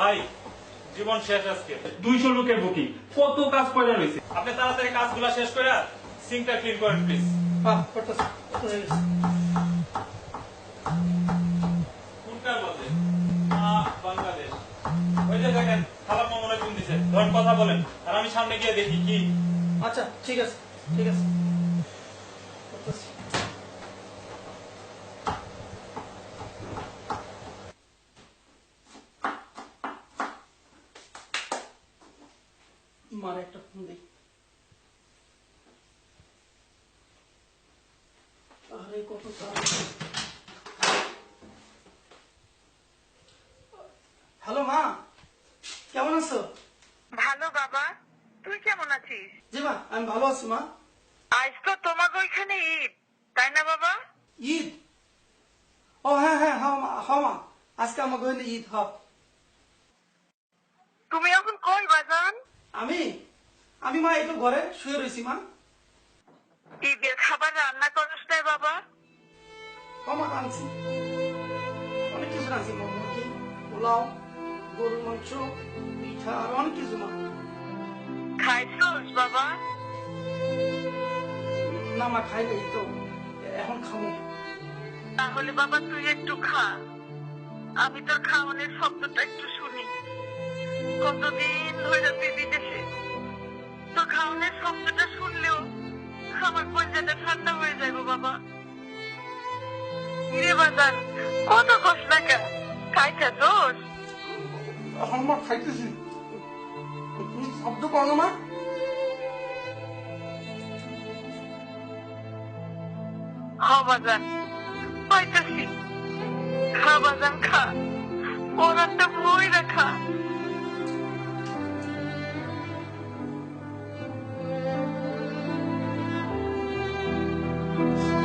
ভাই জীবন শেষ আজকে। দুইশো লোকের বুকিং কত কাজ পয়লা রয়েছে? আপনি তাড়াতাড়ি কাজগুলো শেষ করে সিঙ্কটা ক্লিন করেন প্লিজ করতেছি। কোনটা বাংলাদেশ। ওই যে দেখেন খালাম ফোন দিছে ধরেন কথা বলেন আর আমি সামনে গিয়ে দেখি কি। আচ্ছা ঠিক আছে ঠিক আছে। মার একটা ফোন দিই। আরে কত হ্যালো মা কেমন আছো? ভালো বাবা তুই কেমন আছিস? জি মা আমি ভালো আছি মা। আজ তো তোমাকে ওইখানে ঈদ তাই না বাবা? ঈদ? ও হ্যাঁ হ্যাঁ হ্যাঁ মা হ্যাঁ মা আজকে আমার ঈদ হ তুমি এখন কই বাজান আমি আমি মা একটু ঘরে শুয়ে রয়েছি মা। ঈদের খাবার রান্না করস না বাবা। ও মা আনছি অনেক কিছু আনছি মা মুরগি পোলাও গরুর মাংস পিঠা আর অনেক কিছু মা। খাইছস বাবা? না মা খাই নাই তো। এখন খাব। তাহলে বাবা তুই একটু খা। আমি তোর খাওয়ানোর শব্দটা একটু শুনি। কতদিন ধরে তুই আমার পঞ্চায়েতটা ঠান্ডা হয়ে যাইব বাবা। রে বাজান কত কষ্ট লাগে। খাইছা তোর এখন মা খাইতেছি। তুমি শব্দ করো না মা? হাবাজান পাইতাছি। খা বাজান খা। Amen.